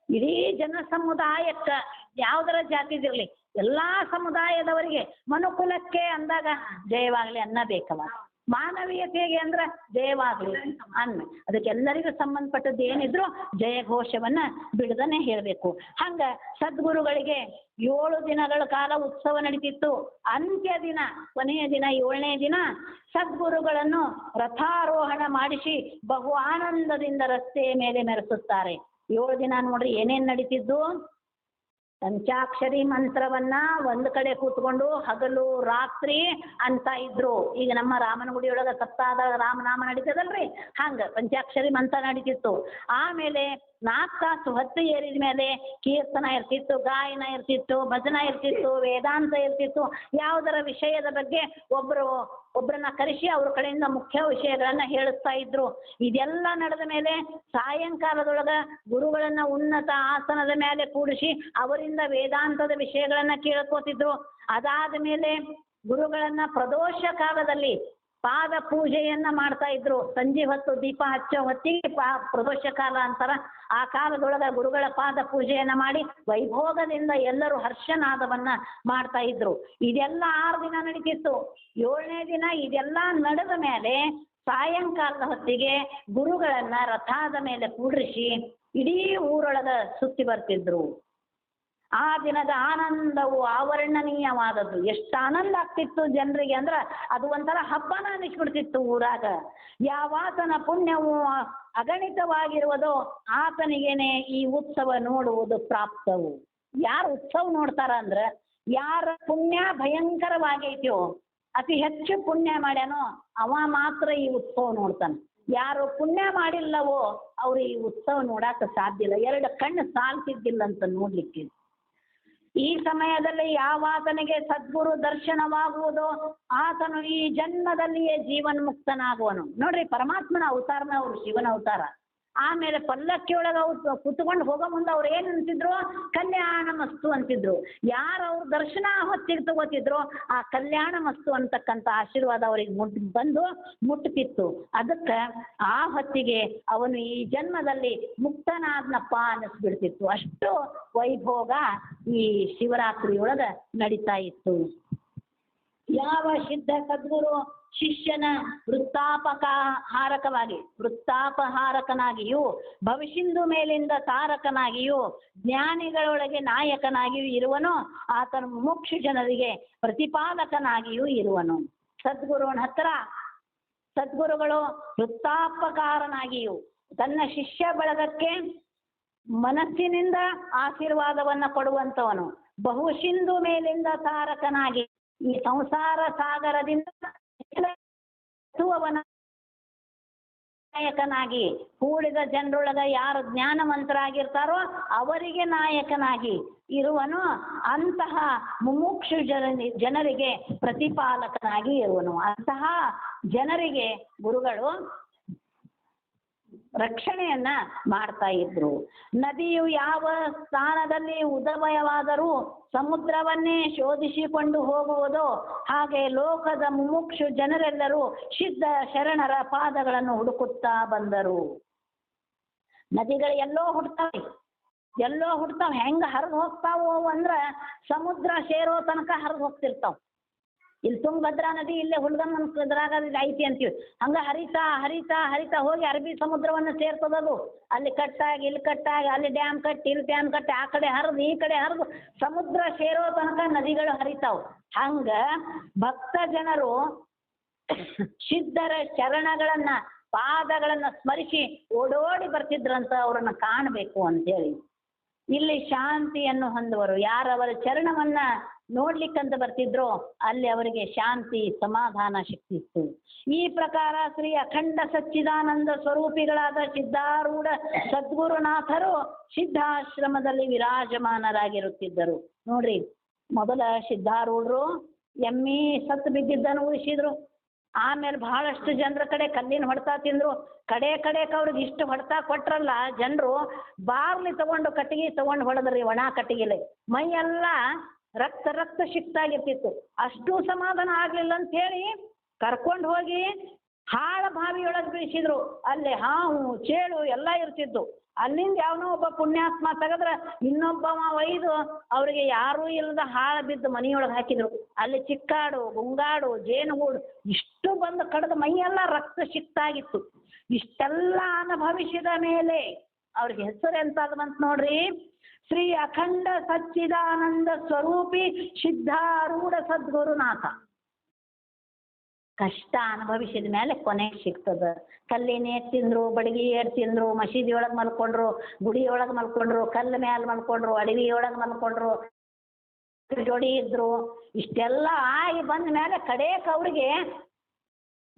ಇಡೀ ಜನ ಸಮುದಾಯಕ್ಕ ಯಾವ್ದರ ಜಾತಿದಿರ್ಲಿ ಎಲ್ಲಾ ಸಮುದಾಯದವರಿಗೆ ಮನುಕುಲಕ್ಕೆ ಅಂದಾಗ ಜಯವಾಗ್ಲಿ ಅನ್ನ ಬೇಕಲ್ಲ ಮಾನವೀಯತೆಗೆ ಅಂದ್ರ ಜಯವಾಗಲಿ ಅನ್ನ ಅದಕ್ಕೆ ಎಲ್ಲರಿಗೂ ಸಂಬಂಧಪಟ್ಟದ್ದು ಏನಿದ್ರು ಜಯ ಘೋಷವನ್ನ ಬಿಡದನೆ ಹೇಳಬೇಕು. ಹಂಗ ಸದ್ಗುರುಗಳಿಗೆ ಏಳು ದಿನಗಳ ಕಾಲ ಉತ್ಸವ ನಡೀತಿತ್ತು. ಅಂತ್ಯ ದಿನ, ಕೊನೆಯ ದಿನ, ಏಳನೇ ದಿನ ಸದ್ಗುರುಗಳನ್ನು ರಥಾರೋಹಣ ಮಾಡಿಸಿ ಬಹು ಆನಂದದಿಂದ ರಸ್ತೆಯ ಮೇಲೆ ಮೆರೆಸುತ್ತಾರೆ. ಏಳು ದಿನ ನೋಡ್ರಿ ಏನೇನ್ ನಡೀತಿದ್ದು? ಪಂಚಾಕ್ಷರಿ ಮಂತ್ರವನ್ನ ಒಂದ್ ಕಡೆ ಕೂತ್ಕೊಂಡು ಹಗಲು, ರಾತ್ರಿ ಅಂತ ಇದ್ರು. ಈಗ ನಮ್ಮ ರಾಮನ ಗುಡಿಯೊಳಗ ಸಪ್ತಾದ ರಾಮನಾಮ ನಡೀತದಲ್ರಿ? ಹಂಗ ಪಂಚಾಕ್ಷರಿ ಮಂತ್ರ ನಡೀತಿತ್ತು. ಆಮೇಲೆ ನಾಲ್ಕು ತಾಸು ಹೊತ್ತು ಏರಿದ ಮೇಲೆ ಕೀರ್ತನ ಇರ್ತಿತ್ತು, ಗಾಯನ ಇರ್ತಿತ್ತು, ಭಜನ ಇರ್ತಿತ್ತು, ವೇದಾಂತ ಇರ್ತಿತ್ತು, ಯಾವುದರ ವಿಷಯದ ಬಗ್ಗೆ ಒಬ್ಬರು ಒಬ್ಬರನ್ನ ಕರೆಸಿ ಅವ್ರ ಕಡೆಯಿಂದ ಮುಖ್ಯ ವಿಷಯಗಳನ್ನ ಹೇಳಿಸ್ತಾ ಇದ್ರು. ಇದೆಲ್ಲ ನಡೆದ ಮೇಲೆ ಸಾಯಂಕಾಲದೊಳಗ ಗುರುಗಳನ್ನ ಉನ್ನತ ಆಸನದ ಮೇಲೆ ಕೂಡಿಸಿ ಅವರಿಂದ ವೇದಾಂತದ ವಿಷಯಗಳನ್ನ ಕೇಳ್ಕೋತಿದ್ರು. ಅದಾದ ಮೇಲೆ ಗುರುಗಳನ್ನ ಪ್ರದೋಷ ಕಾಲದಲ್ಲಿ ಪಾದ ಪೂಜೆಯನ್ನ ಮಾಡ್ತಾ ಇದ್ರು. ಸಂಜೆ ಹೊತ್ತು ದೀಪ ಹಚ್ಚೋ ಹೊತ್ತಿಗೆ ಪಾ ಪ್ರದೋಷ ಕಾಲ ಅಂತಾರ. ಆ ಕಾಲದೊಳಗ ಗುರುಗಳ ಪಾದ ಪೂಜೆಯನ್ನ ಮಾಡಿ ವೈಭೋಗದಿಂದ ಎಲ್ಲರೂ ಹರ್ಷನಾದವನ್ನ ಮಾಡ್ತಾ ಇದ್ರು. ಇದೆಲ್ಲ ಆರು ದಿನ ನಡೀತಿತ್ತು. ಏಳನೇ ದಿನ ಇದೆಲ್ಲ ನಡೆದ ಮೇಲೆ ಸಾಯಂಕಾಲದ ಹೊತ್ತಿಗೆ ಗುರುಗಳನ್ನ ರಥದ ಮೇಲೆ ಕೂರಿಸಿ ಇಡೀ ಊರೊಳಗ ಸುತ್ತಿ ಬರ್ತಿದ್ರು. ಆ ದಿನದ ಆನಂದವು ಆವರ್ಣನೀಯವಾದದ್ದು. ಎಷ್ಟು ಆನಂದ ಆಗ್ತಿತ್ತು ಜನರಿಗೆ ಅಂದ್ರೆ ಅದು ಒಂಥರ ಹಬ್ಬನ ಅನಿಸ್ಬಿಡ್ತಿತ್ತು ಊರಾಗ. ಯಾವಾತನ ಪುಣ್ಯವು ಅಗಣಿತವಾಗಿರುವುದೋ ಆತನಿಗೇನೆ ಈ ಉತ್ಸವ ನೋಡುವುದು ಪ್ರಾಪ್ತವು. ಯಾರು ಉತ್ಸವ ನೋಡ್ತಾರ ಅಂದ್ರೆ ಯಾರ ಪುಣ್ಯ ಭಯಂಕರವಾಗೈತೋ, ಅತಿ ಹೆಚ್ಚು ಪುಣ್ಯ ಮಾಡ್ಯಾನೋ ಅವ ಮಾತ್ರ ಈ ಉತ್ಸವ ನೋಡ್ತಾನೆ. ಯಾರು ಪುಣ್ಯ ಮಾಡಿಲ್ಲವೋ ಅವ್ರು ಈ ಉತ್ಸವ ನೋಡಾಕ ಸಾಧ್ಯ ಇಲ್ಲ. ಎರಡು ಕಣ್ಣು ಸಾಲ್ತಿದ್ದಿಲ್ಲ ಅಂತ ನೋಡ್ಲಿಕ್ಕೆ. ಈ ಸಮಯದಲ್ಲಿ ಯಾವಾತನಿಗೆ ಸದ್ಗುರು ದರ್ಶನವಾಗುವುದೋ ಆತನು ಈ ಜನ್ಮದಲ್ಲಿಯೇ ಜೀವನ್ಮುಕ್ತನಾಗುವನು. ನೋಡ್ರಿ ಪರಮಾತ್ಮನ ಅವತಾರನ ಅವರು ಶಿವನ ಅವತಾರ. ಆಮೇಲೆ ಪಲ್ಲಕ್ಕಿ ಒಳಗೆ ಅವ್ರು ಕುತ್ಕೊಂಡು ಹೋಗೋ ಮುಂದೆ ಅವ್ರು ಏನು ಅಂತಿದ್ರು? ಕಲ್ಯಾಣ ಮಸ್ತು ಅಂತಿದ್ರು. ಯಾರು ಅವ್ರ ದರ್ಶನ ಹೊತ್ತಿಗೆ ತಗೋತಿದ್ರು, ಆ ಕಲ್ಯಾಣ ಮಸ್ತು ಅಂತಕ್ಕಂಥ ಆಶೀರ್ವಾದ ಅವ್ರಿಗೆ ಮುಟ್, ಬಂದು ಮುಟ್ತಿತ್ತು. ಅದಕ್ಕೆ ಆ ಹೊತ್ತಿಗೆ ಅವನು ಈ ಜನ್ಮದಲ್ಲಿ ಮುಕ್ತನಾದ್ನಪ್ಪ ಅನ್ನಿಸ್ಬಿಡ್ತಿತ್ತು. ಅಷ್ಟು ವೈಭೋಗ ಈ ಶಿವರಾತ್ರಿಯೊಳಗ ನಡೀತಾ ಇತ್ತು. ಯಾವ ಸಿದ್ಧ ಸದ್ಗುರು? ಶಿಷ್ಯನ ವೃತ್ತಾಪಕ ಹಾರಕವಾಗಿ ವೃತ್ತಾಪಹಾರಕನಾಗಿಯೂ, ಭವಿಷ್ಯಂದು ಮೇಲಿಂದ ತಾರಕನಾಗಿಯೂ, ಜ್ಞಾನಿಗಳೊಳಗೆ ನಾಯಕನಾಗಿಯೂ ಇರುವನು. ಆತನು ಮುಕ್ಷ ಜನರಿಗೆ ಪ್ರತಿಪಾದಕನಾಗಿಯೂ ಇರುವನು. ಸದ್ಗುರುವನ ಹತ್ರ ಸದ್ಗುರುಗಳು ವೃತ್ತಾಪಕಾರನಾಗಿಯೂ, ತನ್ನ ಶಿಷ್ಯ ಬಳಗಕ್ಕೆ ಮನಸ್ಸಿನಿಂದ ಆಶೀರ್ವಾದವನ್ನ ಕೊಡುವಂತವನು. ಬಹುಶಿಂದು ಮೇಲಿಂದ ತಾರಕನಾಗಿ, ಈ ಸಂಸಾರ ಸಾಗರದಿಂದ ಎತ್ತುವವನ ನಾಯಕನಾಗಿ ಕೂಡಿದ ಜನರೊಳಗ ಯಾರು ಜ್ಞಾನವಂತರಾಗಿರ್ತಾರೋ ಅವರಿಗೆ ನಾಯಕನಾಗಿ ಇರುವನು ಅಂತಹ ಮುಮುಕ್ಷು ಜನ ಜನರಿಗೆ ಪ್ರತಿಪಾಲಕನಾಗಿ ಇರುವನು. ಅಂತಹ ಜನರಿಗೆ ಗುರುಗಳು ರಕ್ಷಣೆಯನ್ನ ಮಾಡ್ತಾ ಇದ್ರು. ನದಿಯು ಯಾವ ಸ್ಥಾನದಲ್ಲಿ ಉದಮಯವಾದರೂ ಸಮುದ್ರವನ್ನೇ ಶೋಧಿಸಿಕೊಂಡು ಹೋಗುವುದೋ ಹಾಗೆ ಲೋಕದ ಮುಮುಕ್ಷು ಜನರೆಲ್ಲರೂ ಸಿದ್ಧ ಶರಣರ ಪಾದಗಳನ್ನು ಹುಡುಕುತ್ತಾ ಬಂದರು. ನದಿಗಳು ಎಲ್ಲೋ ಹುಡ್ತಾವೆ ಎಲ್ಲೋ ಹುಡ್ತಾವೆ. ಹೆಂಗ ಹರಿದು ಹೋಗ್ತಾವೋ ಅಂದ್ರ ಸಮುದ್ರ ಸೇರೋ ತನಕ ಹರಿದು ಹೋಗ್ತಿರ್ತಾವ. ಇಲ್ಲಿ ತುಂಗಭದ್ರಾ ನದಿ ಇಲ್ಲೇ ಹುಲ್ಗಮ್ಮನ ಐತಿ ಅಂತೀವಿ. ಹಂಗ ಹರಿತಾ ಹರಿತಾ ಹರಿತಾ ಹೋಗಿ ಅರಬ್ಬಿ ಸಮುದ್ರವನ್ನು ಸೇರ್ತದದು ಅಲ್ಲಿ ಕಟ್ಟಾಗಿ, ಇಲ್ಲಿ ಕಟ್ಟಾಗಿ, ಅಲ್ಲಿ ಡ್ಯಾಮ್ ಕಟ್ಟಿ, ಇಲ್ಲಿ ಡ್ಯಾಮ್ ಕಟ್ಟಿ, ಆ ಕಡೆ ಹರಿದು, ಈ ಕಡೆ ಹರಿದು ಸಮುದ್ರ ಸೇರೋ ತನಕ ನದಿಗಳು ಹರಿತಾವ್. ಹಂಗ ಭಕ್ತ ಜನರು ಸಿದ್ಧರ ಶರಣಗಳನ್ನ, ಪಾದಗಳನ್ನ ಸ್ಮರಿಸಿ ಓಡೋಡಿ ಬರ್ತಿದ್ರಂತ ಅವರನ್ನು ಕಾಣಬೇಕು ಅಂತೇಳಿ ಇಲ್ಲಿ ಶಾಂತಿಯನ್ನು ಹೊಂದುವರು. ಯಾರವರ ಚರಣವನ್ನ ನೋಡ್ಲಿಕ್ಕಂತ ಬರ್ತಿದ್ರು, ಅಲ್ಲಿ ಅವರಿಗೆ ಶಾಂತಿ, ಸಮಾಧಾನ ಸಿಕ್ತಿತ್ತು ಈ ಪ್ರಕಾರ ಶ್ರೀ ಅಖಂಡ ಸಚ್ಚಿದಾನಂದ ಸ್ವರೂಪಿಗಳಾದ ಸಿದ್ಧಾರೂಢ ಸದ್ಗುರುನಾಥರು ಸಿದ್ಧಾಶ್ರಮದಲ್ಲಿ ವಿರಾಜಮಾನರಾಗಿರುತ್ತಿದ್ದರು. ನೋಡ್ರಿ, ಮೊದಲ ಸಿದ್ಧಾರೂಢರು ಎಮ್ಮಿ ಸತ್ತು ಬಿದ್ದಿದ್ದನ್ನು ಉಳಿಸಿದ್ರು. ಆಮೇಲೆ ಬಹಳಷ್ಟು ಜನರ ಕಡೆ ಕಲ್ಲಿನ ಹೊಡೆತ ತಿಂದ್ರು. ಕಡೆ ಕಡೆ ಅವ್ರಿಗೆ ಇಷ್ಟು ಹೊಡೆತ ಕೊಟ್ರಲ್ಲ, ಜನರು ಬಾರ್ಲಿ ತಗೊಂಡು ಕಟ್ಟಿಗೆ ತಗೊಂಡು ಹೊಡೆದ್ರಿ, ಒಣ ಕಟ್ಟಿಗೆಲೆ. ಮೈಯೆಲ್ಲ ರಕ್ತ ರಕ್ತ ಶಿಕ್ತಾಗಿರ್ತಿತ್ತು. ಅಷ್ಟು ಸಮಾಧಾನ ಆಗ್ಲಿಲ್ಲ ಅಂತ ಹೇಳಿ ಕರ್ಕೊಂಡು ಹೋಗಿ ಹಾಳ ಬಾವಿಯೊಳಗೆ ಬೀಳಿಸಿದ್ರು. ಅಲ್ಲಿ ಹಾವು ಚೇಳು ಎಲ್ಲ ಇರ್ತಿತ್ತು. ಅಲ್ಲಿಂದ ಯಾವನೋ ಒಬ್ಬ ಪುಣ್ಯಾತ್ಮ ತೆಗೆದ್ರೆ ಇನ್ನೊಬ್ಬವ ಒಯ್ದು ಅವ್ರಿಗೆ ಯಾರೂ ಇಲ್ಲದ ಹಾಳ ಬಿದ್ದು ಮನೆಯೊಳಗೆ ಹಾಕಿದ್ರು. ಅಲ್ಲಿ ಚಿಕ್ಕಾಡು ಗುಂಗಾಡು ಜೇನುಗೂಡು ಇಷ್ಟು ಬಂದು ಕಡ್ದು ಮೈಯೆಲ್ಲ ರಕ್ತ ಶಿಕ್ತಾಗಿತ್ತು. ಇಷ್ಟೆಲ್ಲ ಅನುಭವಿಸಿದ ಮೇಲೆ ಅವ್ರಿಗೆ ಹೆಸರು ಎಂತಾದ್ ಬಂತ ನೋಡ್ರಿ. ಶ್ರೀ ಅಖಂಡ ಸಚ್ಚಿದಾನಂದ ಸ್ವರೂಪಿ ಸಿದ್ಧಾರೂಢ ಸದ್ಗುರುನಾಥ. ಕಷ್ಟ ಅನುಭವಿಸಿದ ಮೇಲೆ ಕೊನೆಗೆ ಸಿಗ್ತದ. ಕಲ್ಲಿನ ಏಟ್ ತಿಂದ್ರು, ಬಡಗಿ ಏಟ್ ತಿಂದ್ರು, ಮಸೀದಿ ಒಳಗೆ ಮಲ್ಕೊಂಡ್ರು, ಗುಡಿ ಒಳಗೆ ಮಲ್ಕೊಂಡ್ರು, ಕಲ್ಲು ಮೇಲೆ ಮಲ್ಕೊಂಡ್ರು, ಅಡವಿ ಒಳಗೆ ಮಲ್ಕೊಂಡ್ರು, ಜೋಡಿ ಇದ್ರು, ಇಷ್ಟೆಲ್ಲ ಆಗಿ ಬಂದ ಮೇಲೆ ಕಡೇಕ್ ಅವ್ರಿಗೆ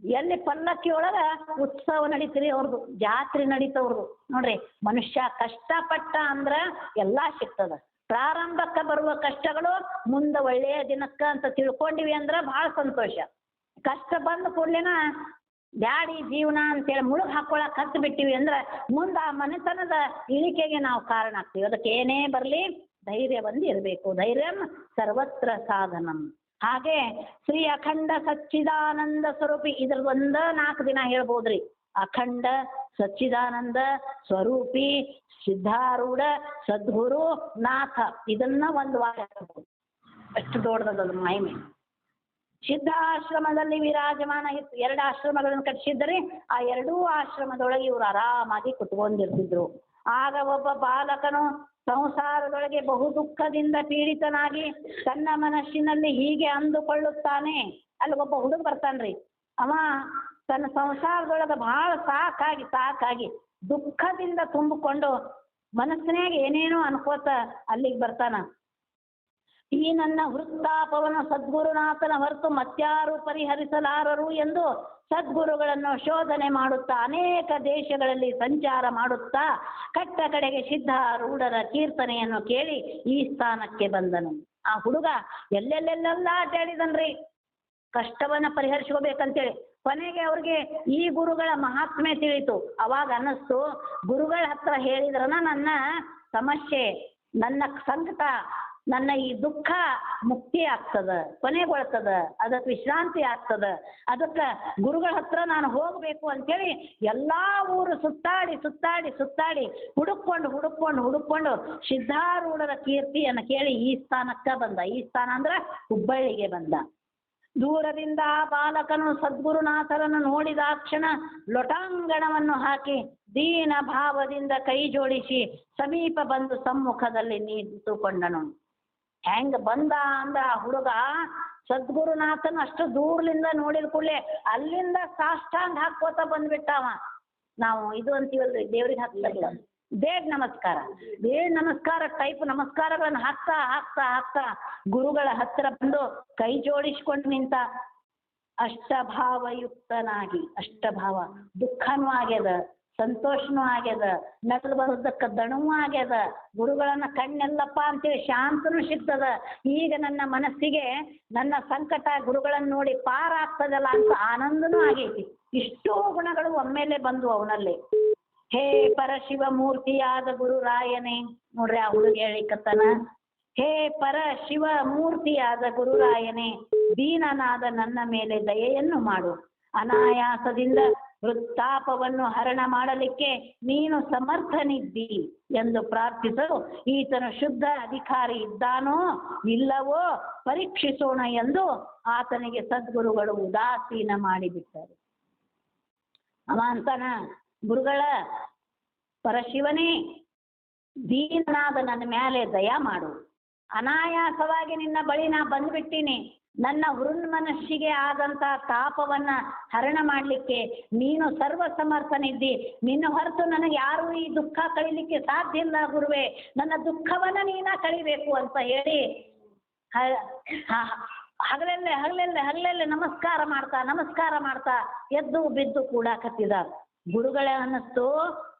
ಎಲ್ಲಿ ಪಲ್ಲಕ್ಕಿ ಒಳಗ ಉತ್ಸವ ನಡೀತ್ರಿ ಅವ್ರದ್ದು ಜಾತ್ರೆ ನಡೀತವ್ರದ್ದು ನೋಡ್ರಿ, ಮನುಷ್ಯ ಕಷ್ಟಪಟ್ಟ ಅಂದ್ರ ಎಲ್ಲಾ ಸಿಗ್ತದ. ಪ್ರಾರಂಭಕ್ಕೆ ಬರುವ ಕಷ್ಟಗಳು ಮುಂದೆ ಒಳ್ಳೆಯ ದಿನಕ್ಕ ಅಂತ ತಿಳ್ಕೊಂಡಿವಿ ಅಂದ್ರ ಬಹಳ ಸಂತೋಷ. ಕಷ್ಟ ಬಂದ ಕೂಡ್ಲೆನ ಬ್ಯಾಡಿ ಜೀವನ ಅಂತೇಳಿ ಮುಳುಗ್ ಹಾಕೊಳಕ್ ಹತ್ತು ಬಿಟ್ಟಿವಿ ಅಂದ್ರೆ ಮುಂದೆ ಆ ಮನೆತನದ ಇಳಿಕೆಗೆ ನಾವು ಕಾರಣ ಆಗ್ತೀವಿ. ಅದಕ್ಕೆ ಏನೇ ಬರಲಿ, ಧೈರ್ಯ ಬಂದು ಇರಬೇಕು. ಧೈರ್ಯಂ ಸರ್ವತ್ರ ಸಾಧನಂ. ಹಾಗೆ ಶ್ರೀ ಅಖಂಡ ಸಚ್ಚಿದಾನಂದ ಸ್ವರೂಪಿ ಇದ್ರ ಒಂದ ನಾಲ್ಕು ದಿನ ಹೇಳ್ಬೋದ್ರಿ. ಅಖಂಡ, ಸಚ್ಚಿದಾನಂದ ಸ್ವರೂಪಿ, ಸಿದ್ಧಾರೂಢ, ಸದ್ಗುರು, ನಾಥ ಇದನ್ನ ಒಂದು ವಾರ ಹೇಳ್ಬೋದು. ಅಷ್ಟು ದೊಡ್ಡದದ ಮಹಿಮೆ. ಸಿದ್ಧ ಆಶ್ರಮದಲ್ಲಿ ವಿರಾಜಮಾನ ಇತ್ತು. ಎರಡು ಆಶ್ರಮಗಳನ್ನು ಕಟ್ಟಿಸಿದ್ದರೆ ಆ ಎರಡೂ ಆಶ್ರಮದೊಳಗೆ ಇವರು ಆರಾಮಾಗಿ ಕುತ್ಕೊಂಡಿರ್ತಿದ್ರು. ಆಗ ಒಬ್ಬ ಬಾಲಕನು ಸಂಸಾರದೊಳಗೆ ಬಹು ದುಃಖದಿಂದ ಪೀಡಿತನಾಗಿ ತನ್ನ ಮನಸ್ಸಿನಲ್ಲಿ ಹೀಗೆ ಅಂದುಕೊಳ್ಳುತ್ತಾನೆ. ಅಲ್ಲಿ ಒಬ್ಬ ಹುಡುಗ ಬರ್ತಾನ್ರಿ. ಅವ ತನ್ನ ಸಂಸಾರದೊಳಗೆ ಬಹಳ ಸಾಕಾಗಿ ಸಾಕಾಗಿ ದುಃಖದಿಂದ ತುಂಬಿಕೊಂಡು ಮನಸ್ಸಿನಾಗ ಏನೇನೋ ಅನ್ಕೋತ ಅಲ್ಲಿಗೆ ಬರ್ತಾನ. ಈ ನನ್ನ ವೃತ್ತಾಪವನ್ನು ಸದ್ಗುರುನಾಥನ ಹೊರತು ಮತ್ಯಾರು ಪರಿಹರಿಸಲಾರರು ಎಂದು ಸದ್ಗುರುಗಳನ್ನು ಶೋಧನೆ ಮಾಡುತ್ತಾ ಅನೇಕ ದೇಶಗಳಲ್ಲಿ ಸಂಚಾರ ಮಾಡುತ್ತಾ ಕಟ್ಟ ಕಡೆಗೆ ಸಿದ್ಧಾರೂಢರ ಕೀರ್ತನೆಯನ್ನು ಕೇಳಿ ಈ ಸ್ಥಾನಕ್ಕೆ ಬಂದನು. ಆ ಹುಡುಗ ಎಲ್ಲೆಲ್ಲೆಲ್ಲೆಲ್ಲ ಅಡ್ಡಾಡಿದನ್ರಿ ಕಷ್ಟವನ್ನು ಪರಿಹರಿಸ್ಕೋಬೇಕಂತೇಳಿ. ಕೊನೆಗೆ ಅವ್ರಿಗೆ ಈ ಗುರುಗಳ ಮಹಾತ್ಮೆ ತಿಳಿತು. ಅವಾಗ ಅನ್ನಿಸ್ತು, ಗುರುಗಳ ಹತ್ರ ಹೇಳಿದ್ರನ ನನ್ನ ಸಮಸ್ಯೆ, ನನ್ನ ಸಂಕಟ ನನ್ನ ಈ ದುಃಖ ಮುಕ್ತಿ ಆಗ್ತದ, ಕೊನೆಗೊಳ್ತದ, ಅದಕ್ಕೆ ವಿಶ್ರಾಂತಿ ಆಗ್ತದ, ಅದಕ್ಕೆ ಗುರುಗಳ ಹತ್ರ ನಾನು ಹೋಗಬೇಕು ಅಂತೇಳಿ ಎಲ್ಲಾ ಊರು ಸುತ್ತಾಡಿ ಸುತ್ತಾಡಿ ಸುತ್ತಾಡಿ ಹುಡುಕೊಂಡು ಹುಡುಕೊಂಡು ಹುಡುಕೊಂಡು ಸಿದ್ಧಾರೂಢರ ಕೀರ್ತಿಯನ್ನು ಕೇಳಿ ಈ ಸ್ಥಾನಕ್ಕೆ ಬಂದ. ಈ ಸ್ಥಾನ ಅಂದ್ರೆ ಹುಬ್ಬಳ್ಳಿಗೆ ಬಂದ. ದೂರದಿಂದ ಆ ಬಾಲಕನು ಸದ್ಗುರುನಾಥರನ್ನು ನೋಡಿದ ಕ್ಷಣ ಲೊಟಾಂಗಣವನ್ನು ಹಾಕಿ ದೀನ ಭಾವದಿಂದ ಕೈ ಜೋಡಿಸಿ ಸಮೀಪ ಬಂದು ಸಮ್ಮುಖದಲ್ಲಿ ನಿಂತುಕೊಂಡನು. ಹೆಂಗ ಬಂದ ಅಂದ ಹುಡುಗ ಸದ್ಗುರುನಾಥನ ಅಷ್ಟು ದೂರ್ಲಿಂದ ನೋಡಿದ ಕೂಡಲೇ ಅಲ್ಲಿಂದ ಸಾಷ್ಟಾಂಗ ಹಾಕೋತ ಬಂದ್ಬಿಟ್ಟವ. ನಾವು ಇದು ಅಂತೀವಲ್ರಿ, ದೇವ್ರಿಗೆ ಹಾಕ್ತಾರಲ್ಲ ದೇಡ್ ನಮಸ್ಕಾರ. ದೇಡ್ ನಮಸ್ಕಾರ ಟೈಪ್ ನಮಸ್ಕಾರಗಳನ್ನು ಹಾಕ್ತಾ ಹಾಕ್ತಾ ಹಾಕ್ತಾ ಗುರುಗಳ ಹತ್ತಿರ ಬಂದು ಕೈ ಜೋಡಿಸ್ಕೊಂಡು ನಿಂತ, ಅಷ್ಟಭಾವಯುಕ್ತನಾಗಿ, ಅಷ್ಟಭಾವ ದುಃಖನೂ ಆಗ್ಯದ. ಸಂತೋಷನೂ ಆಗ್ಯದ ನಗಲು ಬರೋದಕ್ಕೆ ದಣವೂ ಆಗ್ಯದ, ಗುರುಗಳನ್ನ ಕಣ್ಣೆಲ್ಲಪ್ಪ ಅಂತೇಳಿ ಶಾಂತನೂ ಸಿಗ್ತದ. ಈಗ ನನ್ನ ಮನಸ್ಸಿಗೆ ನನ್ನ ಸಂಕಟ ಗುರುಗಳನ್ನ ನೋಡಿ ಪಾರಾಗ್ತದಲ್ಲ ಅಂತ ಆನಂದನೂ ಆಗೈತಿ. ಇಷ್ಟೋ ಗುಣಗಳು ಒಮ್ಮೆಲೆ ಬಂದು ಅವನಲ್ಲಿ. ಹೇ ಪರಶಿವ ಮೂರ್ತಿಯಾದ ಗುರುರಾಯನೇ, ನೋಡ್ರಿ ಆ ಹುಡುಗ ಹೇಳಿಕತ್ತನ. ಹೇ ಪರ ಶಿವ ಮೂರ್ತಿಯಾದ ಗುರುರಾಯನೇ, ದೀನನಾದ ನನ್ನ ಮೇಲೆ ದಯೆಯನ್ನು ಮಾಡು. ಅನಾಯಾಸದಿಂದ ವೃತ್ತಾಪವನ್ನು ಹರಣ ಮಾಡಲಿಕ್ಕೆ ನೀನು ಸಮರ್ಥನಿದ್ದಿ ಎಂದು ಪ್ರಾರ್ಥಿಸಲು ಈತನು ಶುದ್ಧ ಅಧಿಕಾರಿ ಇದ್ದಾನೋ ಇಲ್ಲವೋ ಪರೀಕ್ಷಿಸೋಣ ಎಂದು ಆತನಿಗೆ ಸದ್ಗುರುಗಳು ಉದಾಸೀನ ಮಾಡಿಬಿಟ್ಟರು. ಅವಾಂತನ ಗುರುಗಳ ಪರಶಿವನೇ, ದೀನನಾದ ನನ್ನ ಮೇಲೆ ದಯ ಮಾಡು. ಅನಾಯಾಸವಾಗಿ ನಿನ್ನ ಬಳಿ ನಾ ಬಂದ್ಬಿಟ್ಟೀನಿ. ನನ್ನ ಮನಸ್ಸಿಗೆ ಆದಂತ ತಾಪವನ್ನ ಹರಣ ಮಾಡಲಿಕ್ಕೆ ನೀನು ಸರ್ವ ಸಮರ್ಥನಿದ್ದಿ ನಿನ್ನ ಹೊರತು ನನಗೆ ಯಾರು ಈ ದುಃಖ ಕಳಿಲಿಕ್ಕೆ ಸಾಧ್ಯ ಇಲ್ಲ ಗುರುವೆ. ನನ್ನ ದುಃಖವನ್ನ ನೀನ ಕಳಿಬೇಕು ಅಂತ ಹೇಳಿ ಹಗಲೆಲ್ಲೆ ಹಗಲೆಲ್ಲೆ ಹಗಲೆಲ್ಲೆ ನಮಸ್ಕಾರ ಮಾಡ್ತಾ ನಮಸ್ಕಾರ ಮಾಡ್ತಾ ಎದ್ದು ಬಿದ್ದು ಕೂಡ ಕತ್ತಿದ. ಗುರುಗಳ ಅನ್ನಿಸ್ತು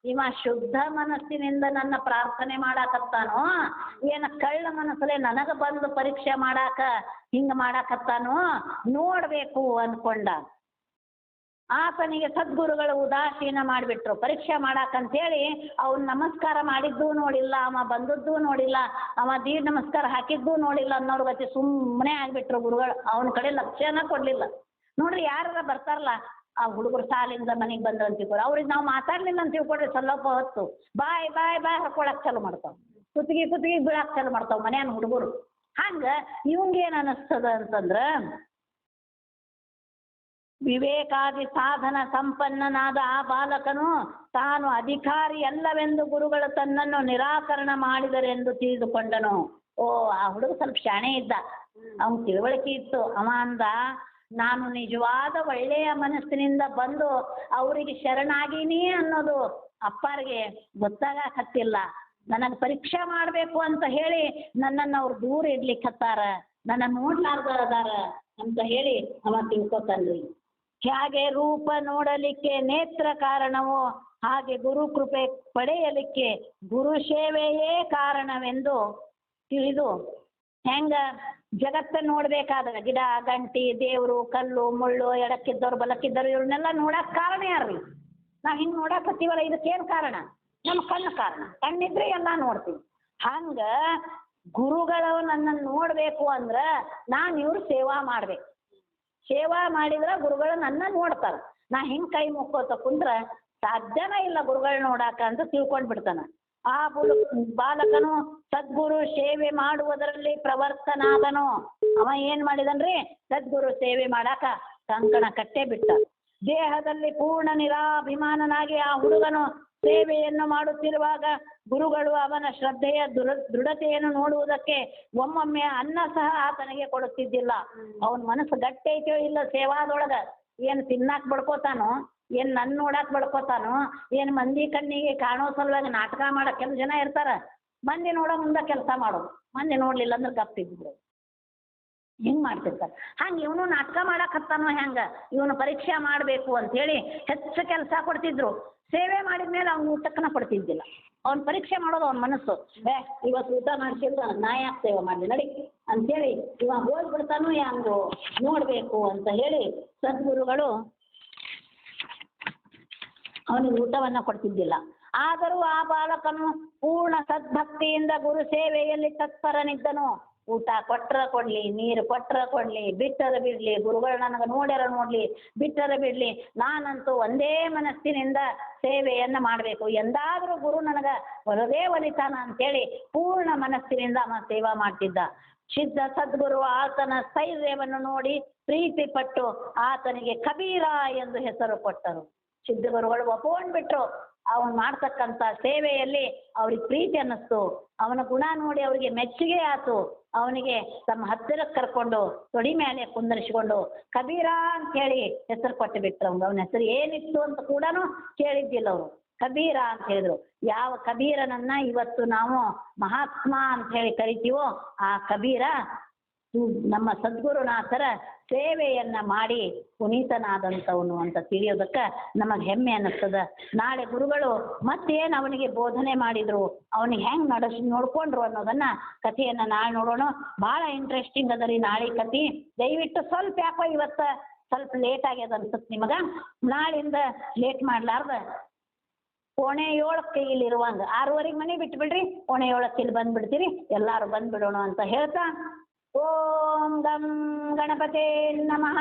ಇವ ಶುದ್ಧ ಮನಸ್ಸಿನಿಂದ ನನ್ನ ಪ್ರಾರ್ಥನೆ ಮಾಡಾಕತ್ತಾನೋ, ಏನ ಕಳ್ಳ ಮನಸ್ಸಲ್ಲೇ ನನಗ ಬಂದು ಪರೀಕ್ಷೆ ಮಾಡಾಕ ಹಿಂಗ ಮಾಡಾಕತ್ತಾನೋ ನೋಡ್ಬೇಕು ಅನ್ಕೊಂಡ. ಆತನಿಗೆ ಸದ್ಗುರುಗಳು ಉದಾಸೀನ ಮಾಡಿಬಿಟ್ರು. ಪರೀಕ್ಷೆ ಮಾಡಾಕಂತೇಳಿ ಅವ್ನು ನಮಸ್ಕಾರ ಮಾಡಿದ್ದು ನೋಡಿಲ್ಲ, ಅವ ಬಂದದ್ದು ನೋಡಿಲ್ಲ, ಅವ ದೀರ್ ನಮಸ್ಕಾರ ಹಾಕಿದ್ದು ನೋಡಿಲ್ಲ ಅನ್ನೋರ್ ಗತಿ ಸುಮ್ಮನೆ ಆಗ್ಬಿಟ್ರು ಗುರುಗಳು. ಅವನ ಕಡೆ ಲಕ್ಷ್ಯನ ಕೊಡ್ಲಿಲ್ಲ. ನೋಡ್ರಿ ಯಾರ ಬರ್ತಾರಲ್ಲ ಆ ಹುಡುಗರು ಸಾಲಿಂದ ಮನೆಗೆ ಬಂದ್ರು ಅಂತ ತಿಳ್ಕೊಳ್ಳಿ ಅವ್ರಿಗೆ ನಾವು ಮಾತಾಡ್ಲಿಲ್ಲ ಅಂತ ತಿಳ್ಕೊಳ್ಳಿ ಸ್ವಲ್ಪ ಹೊತ್ತು. ಬಾಯ್ ಬಾಯ್ ಬಾಯ್ ಹಾಕೊಳಕ್ ಚಾಲು ಮಾಡ್ತಾವೆ. ಕುತ್ತಿಗೆ ಕುತ್ತಿಗೆ ಬೀಳಾಕ್ ಚಾಲು ಮಾಡ್ತಾವೆ ಮನ್ಯಾನ ಹುಡುಗರು. ಹಂಗ ಇವಂಗೇನ ಏನ್ ಅನಸ್ತದ ಅಂತಂದ್ರ, ವಿವೇಕಾದಿ ಸಾಧನ ಸಂಪನ್ನನಾದ ಆ ಬಾಲಕನು ತಾನು ಅಧಿಕಾರಿ ಅಲ್ಲವೆಂದು ಗುರುಗಳು ತನ್ನನ್ನು ನಿರಾಕರಣ ಮಾಡಿದರೆಂದು ತಿಳಿದುಕೊಂಡನು. ಓ, ಆ ಹುಡುಗ ಸ್ವಲ್ಪ ಶಾಣೆ ಇದ್ದ. ಅವನ್ ತಿಳುವಳಿಕೆ ಇತ್ತು. ಅವ ಅಂದ ನಾನು ನಿಜವಾದ ಒಳ್ಳೆಯ ಮನಸ್ಸಿನಿಂದ ಬಂದು ಅವರಿಗೆ ಶರಣಾಗೀನಿ ಅನ್ನೋದು ಅಪ್ಪಾರಿಗೆ ಗೊತ್ತಾಗಕತ್ತಿಲ್ಲ. ನನಗೆ ಪರೀಕ್ಷೆ ಮಾಡಬೇಕು ಅಂತ ಹೇಳಿ ನನ್ನನ್ನು ಅವ್ರು ದೂರ ಇಡ್ಲಿಕ್ಕೆ ಹತ್ತಾರ ನನ್ನ ಅದಾರ ಅಂತ ಹೇಳಿ ಅವ ತಿಳ್ಕೊತಾನ್ರಿ. ಹೇಗೆ ರೂಪ ನೋಡಲಿಕ್ಕೆ ನೇತ್ರ ಕಾರಣವೋ, ಹಾಗೆ ಗುರು ಕೃಪೆ ಪಡೆಯಲಿಕ್ಕೆ ಗುರು ಸೇವೆಯೇ ಕಾರಣವೆಂದು ತಿಳಿದು ಹೆಂಗ ಜಗತ್ತ ನೋಡ್ಬೇಕಾದ್ರೆ ಗಿಡ, ಗಂಟಿ, ದೇವರು, ಕಲ್ಲು, ಮುಳ್ಳು, ಎಡಕ್ಕಿದ್ದವ್ರು, ಬಲಕ್ಕಿದ್ದವ್ರು, ಇವ್ರನ್ನೆಲ್ಲ ನೋಡಕ್ ಕಾರಣ ಯಾರ್ರಿ? ನಾವ್ ಹಿಂಗ್ ನೋಡಕತ್ತೀವಲ್ಲ ಇದಕ್ಕೇನ್ ಕಾರಣ? ನಮ್ಮ ಕಣ್ಣು ಕಾರಣ. ಕಣ್ಣಿದ್ರೆ ಎಲ್ಲ ನೋಡ್ತೀವಿ. ಹಂಗ ಗುರುಗಳು ನನ್ನನ್ನು ನೋಡಬೇಕು ಅಂದ್ರೆ ನಾನು ಇವ್ರ ಸೇವಾ ಮಾಡ್ಬೇಕು. ಸೇವಾ ಮಾಡಿದ್ರೆ ಗುರುಗಳು ನನ್ನ ನೋಡ್ತಾರೆ. ನಾ ಹಿಂಗೆ ಕೈ ಮುಕ್ಕೋತ ಕುಂದ್ರೆ ಸಾಧ್ಯನೇ ಇಲ್ಲ ಗುರುಗಳು ನೋಡಾಕ ಅಂತ ತಿಳ್ಕೊಂಡು ಬಿಡ್ತಾನೆ. ಆ ಬಾಲಕನು ಸದ್ಗುರು ಸೇವೆ ಮಾಡುವುದರಲ್ಲಿ ಪ್ರವರ್ತನಾದನು. ಅವ ಏನ್ ಮಾಡಿದನ್ರಿ? ಸದ್ಗುರು ಸೇವೆ ಮಾಡಾಕ ಕಂಕಣ ಕಟ್ಟೆ ಬಿಟ್ಟ. ದೇಹದಲ್ಲಿ ಪೂರ್ಣ ನಿರಾಭಿಮಾನನಾಗಿ ಆ ಹುಡುಗನು ಸೇವೆಯನ್ನು ಮಾಡುತ್ತಿರುವಾಗ ಗುರುಗಳು ಅವನ ಶ್ರದ್ಧೆಯ ದೃಢ ದೃಢತೆಯನ್ನು ನೋಡುವುದಕ್ಕೆ ಒಮ್ಮೊಮ್ಮೆ ಅನ್ನ ಸಹ ಆತನಿಗೆ ಕೊಡುತ್ತಿದ್ದಿಲ್ಲ. ಅವನ ಮನಸ್ಸು ಗಟ್ಟಿ ಇಲ್ಲ ಸೇವಾದೊಳಗ ಏನು ತಿನ್ನಾಕ್ ಬಡ್ಕೋತಾನೋ? ಏನು ನನ್ನ ನೋಡಾಕ್ ಬಡ್ಕೋತಾನೋ, ಏನು ಮಂದಿ ಕಣ್ಣಿಗೆ ಕಾಣೋ ಸಲುವಾಗಿ ನಾಟಕ ಮಾಡೋ ಕೆಲವು ಜನ ಇರ್ತಾರೆ, ಮಂದಿ ನೋಡೋ ಮುಂದೆ ಕೆಲಸ ಮಾಡೋದು, ಮಂದಿ ನೋಡಲಿಲ್ಲ ಅಂದ್ರೆ ಗಪ್ಪಿದ್ರು ಹಿಂಗೆ ಮಾಡ್ತಿರ್ತಾರೆ. ಹಂಗೆ ಇವನು ನಾಟಕ ಮಾಡಕ್ಕೆ ಹತ್ತಾನೋ ಹೆಂಗ, ಇವನು ಪರೀಕ್ಷೆ ಮಾಡಬೇಕು ಅಂತೇಳಿ ಹೆಚ್ಚು ಕೆಲಸ ಕೊಡ್ತಿದ್ರು. ಸೇವೆ ಮಾಡಿದ ಮೇಲೆ ಅವ್ನು ಊಟಕ್ಕನ ಕೊಡ್ತಿದ್ದಿಲ್ಲ ಅವ್ನ ಪರೀಕ್ಷೆ ಮಾಡೋದು ಅವ್ನ ಮನಸ್ಸು. ಏ ಇವತ್ತು ಊಟ ಮಾಡ್ಸಿದ್ರು, ನಾ ಯಾಕೆ ಸೇವೆ ಮಾಡಲಿ, ನಡಿ ಅಂತೇಳಿ ಇವ ಹೋಗ್ಬಿಡ್ತಾನೋ ಹೆಂಗೋ ನೋಡಬೇಕು ಅಂತ ಹೇಳಿ ಸದ್ಗುರುಗಳು ಅವನಿಗೆ ಊಟವನ್ನ ಕೊಡ್ತಿದ್ದಿಲ್ಲ. ಆದರೂ ಆ ಬಾಲಕನು ಪೂರ್ಣ ಸದ್ಭಕ್ತಿಯಿಂದ ಗುರು ಸೇವೆಯಲ್ಲಿ ತತ್ಪರನಿದ್ದನು. ಊಟ ಕೊಟ್ರ ಕೊಡ್ಲಿ, ನೀರು ಕೊಟ್ರ ಕೊಡ್ಲಿ, ಬಿಟ್ಟರ ಬಿಡ್ಲಿ, ಗುರುಗಳು ನನಗೆ ನೋಡ್ಯಾರ ನೋಡ್ಲಿ, ಬಿಟ್ಟರ ಬಿಡ್ಲಿ, ನಾನಂತೂ ಒಂದೇ ಮನಸ್ಸಿನಿಂದ ಸೇವೆಯನ್ನ ಮಾಡಬೇಕು. ಎಂದಾದರೂ ಗುರು ನನಗೆ ಒಲದೇ ಒಲಿತಾನ ಅಂತೇಳಿ ಪೂರ್ಣ ಮನಸ್ಸಿನಿಂದ ಅವ ಸೇವಾ ಮಾಡ್ತಿದ್ದ. ಸಿದ್ಧ ಸದ್ಗುರು ಆತನ ಸ್ಥೈರ್ಯವನ್ನು ನೋಡಿ ಪ್ರೀತಿ ಪಟ್ಟು ಆತನಿಗೆ ಕಬೀರ ಎಂದು ಹೆಸರು ಕೊಟ್ಟರು. ಸಿದ್ಧಗುರುಗಳು ಒಪ್ಕೊಂಡ್ಬಿಟ್ರು ಅವನು ಮಾಡ್ತಕ್ಕಂಥ ಸೇವೆಯಲ್ಲಿ ಅವ್ರಿಗೆ ಪ್ರೀತಿ ಅನ್ನಿಸ್ತು. ಅವನ ಗುಣ ನೋಡಿ ಅವರಿಗೆ ಮೆಚ್ಚುಗೆ ಆಯ್ತು. ಅವನಿಗೆ ತಮ್ಮ ಹತ್ತಿರಕ್ಕೆ ಕರ್ಕೊಂಡು ತೊಡಿ ಮೇಲೆ ಕುಂದರಿಸಿಕೊಂಡು ಕಬೀರ ಅಂತ ಹೇಳಿ ಹೆಸರು ಕೊಟ್ಟು ಬಿಟ್ರು ಅವ್ನು. ಅವನ ಹೆಸರು ಏನಿತ್ತು ಅಂತ ಕೂಡ ಕೇಳಿದ್ದಿಲ್ಲ ಅವರು ಕಬೀರ ಅಂತ ಹೇಳಿದ್ರು. ಯಾವ ಕಬೀರನನ್ನ ಇವತ್ತು ನಾವು ಮಹಾತ್ಮ ಅಂತ ಹೇಳಿ ಕರಿತೀವೋ ಆ ಕಬೀರ ನಮ್ಮ ಸದ್ಗುರುನಾಥರ ಸೇವೆಯನ್ನ ಮಾಡಿ ಪುನೀತನಾದಂಥವನು ಅಂತ ತಿಳಿಯೋದಕ್ಕೆ ನಮಗೆ ಹೆಮ್ಮೆ ಅನ್ನಿಸ್ತದ. ನಾಳೆ ಗುರುಗಳು ಮತ್ತೇನು ಅವನಿಗೆ ಬೋಧನೆ ಮಾಡಿದ್ರು, ಅವನಿಗೆ ಹೆಂಗ್ ನಡೆಸ್, ನೋಡ್ಕೊಂಡ್ರು ಅನ್ನೋದನ್ನ ಕಥೆಯನ್ನ ನಾಳೆ ನೋಡೋಣ. ಭಾಳ ಇಂಟ್ರೆಸ್ಟಿಂಗ್ ಅದ ನಾಳೆ ಕಥೆ. ದಯವಿಟ್ಟು ಸ್ವಲ್ಪ ಯಾಕೋ ಇವತ್ತ ಸ್ವಲ್ಪ ಲೇಟ್ ಆಗ್ಯದ ಅನ್ಸುತ್ತೆ ನಿಮಗ. ನಾಳಿಂದ ಲೇಟ್ ಮಾಡ್ಲಾರ್ದ. ಕೋಣೆ ಏಳಕ್ಕೆ ಇಲ್ಲಿರುವಂಗ, ಆರೂವರೆಗೆ ಮನೆ ಬಿಟ್ಟು ಬಿಡ್ರಿ ಕೋಣೆ ಏಳಕ್ಕೆ ಇಲ್ಲಿ ಬಂದ್ಬಿಡ್ತೀರಿ, ಎಲ್ಲಾರು ಬಂದ್ಬಿಡೋಣ ಅಂತ ಹೇಳ್ತಾ ॐ गं गणपते नमः।